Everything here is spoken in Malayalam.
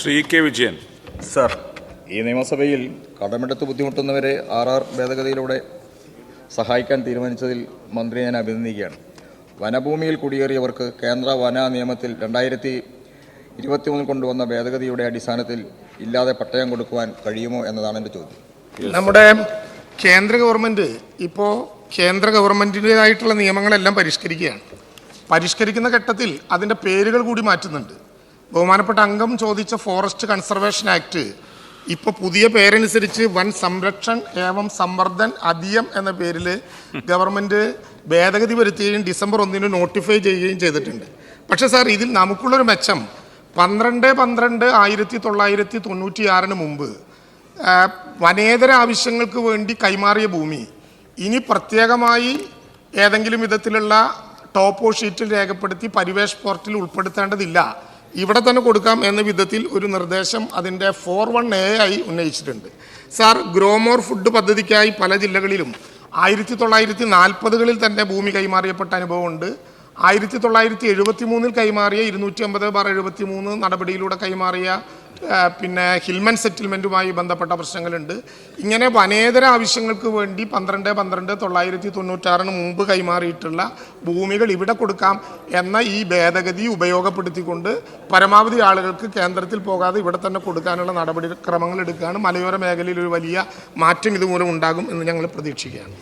ശ്രീ കെ വിജയൻ. സർ ഈ നിയമസഭയിൽ കടമെടുത്ത് ബുദ്ധിമുട്ടുന്നവരെ ആർ ആർ ഭേദഗതിയിലൂടെ സഹായിക്കാൻ തീരുമാനിച്ചതിൽ മന്ത്രി ഞാൻ അഭിനന്ദിക്കുകയാണ്. വനഭൂമിയിൽ കുടിയേറിയവർക്ക് കേന്ദ്ര വന നിയമത്തിൽ രണ്ടായിരത്തി ഇരുപത്തിമൂന്നിൽ കൊണ്ടുവന്ന ഭേദഗതിയുടെ അടിസ്ഥാനത്തിൽ ഇല്ലാതെ പട്ടയം കൊടുക്കുവാൻ കഴിയുമോ എന്നതാണ് എന്റെ ചോദ്യം. നമ്മുടെ കേന്ദ്ര ഗവൺമെന്റ് ഇപ്പോൾ കേന്ദ്ര ഗവൺമെന്റിന്റെതായിട്ടുള്ള നിയമങ്ങളെല്ലാം പരിഷ്കരിക്കുകയാണ്. പരിഷ്കരിക്കുന്ന ഘട്ടത്തിൽ അതിന്റെ പേരുകൾ കൂടി മാറ്റുന്നുണ്ട്. ബഹുമാനപ്പെട്ട അംഗം ചോദിച്ച ഫോറസ്റ്റ് കൺസർവേഷൻ ആക്ട് ഇപ്പോൾ പുതിയ പേരനുസരിച്ച് വൻ സംരക്ഷൺ ഏവം സംവർദ്ധൻ അധിയം എന്ന പേരിൽ ഗവൺമെന്റ് ഭേദഗതി വരുത്തുകയും ഡിസംബർ ഒന്നിന് നോട്ടിഫൈ ചെയ്യുകയും ചെയ്തിട്ടുണ്ട്. പക്ഷെ സാർ ഇതിൽ നമുക്കുള്ളൊരു മെച്ചം. പന്ത്രണ്ട് പന്ത്രണ്ട് ആയിരത്തി തൊള്ളായിരത്തി തൊണ്ണൂറ്റി ആറിന് മുമ്പ് വനേതര ആവശ്യങ്ങൾക്ക് വേണ്ടി കൈമാറിയ ഭൂമി. ഇനി പ്രത്യേകമായി ഏതെങ്കിലും വിധത്തിലുള്ള ടോപ്പോ ഷീറ്റിൽ രേഖപ്പെടുത്തി പരിവേഷ് പോർട്ടിൽ ഉൾപ്പെടുത്തേണ്ടതില്ല. ഇവിടെ തന്നെ കൊടുക്കാം എന്ന വിധത്തിൽ ഒരു നിർദ്ദേശം അതിന്റെ ഫോർ വൺ എ ആയി ഉന്നയിച്ചിട്ടുണ്ട്. സാർ ഗ്രോമോർ ഫുഡ് പദ്ധതിക്കായി പല ജില്ലകളിലും ആയിരത്തി തൊള്ളായിരത്തി നാൽപ്പതുകളിൽ തന്നെ ഭൂമി കൈമാറിയപ്പെട്ട അനുഭവമുണ്ട് ആയിരത്തി തൊള്ളായിരത്തി എഴുപത്തി മൂന്നിൽ കൈമാറിയ ഇരുന്നൂറ്റി അമ്പത് ബാർ എഴുപത്തി മൂന്ന് നടപടിയിലൂടെ കൈമാറിയ പിന്നെ ഹിൽമൻ സെറ്റിൽമെന്റുമായി ബന്ധപ്പെട്ട പ്രശ്നങ്ങളുണ്ട്. ഇങ്ങനെ വനേതര ആവശ്യങ്ങൾക്ക് വേണ്ടി പന്ത്രണ്ട് പന്ത്രണ്ട് തൊള്ളായിരത്തി തൊണ്ണൂറ്റാറിന് മുമ്പ് കൈമാറിയിട്ടുള്ള ഭൂമികൾ ഇവിടെ കൊടുക്കാം എന്ന ഈ ഭേദഗതി ഉപയോഗപ്പെടുത്തിക്കൊണ്ട് പരമാവധി ആളുകൾക്ക് കേന്ദ്രത്തിൽ പോകാതെ ഇവിടെ തന്നെ കൊടുക്കാനുള്ള നടപടിക്രമങ്ങൾ എടുക്കുകയാണ്. മലയോര മേഖലയിൽ ഒരു വലിയ മാറ്റം ഇതുമൂലം ഉണ്ടാകും എന്ന് ഞങ്ങൾ പ്രതീക്ഷിക്കുകയാണ്.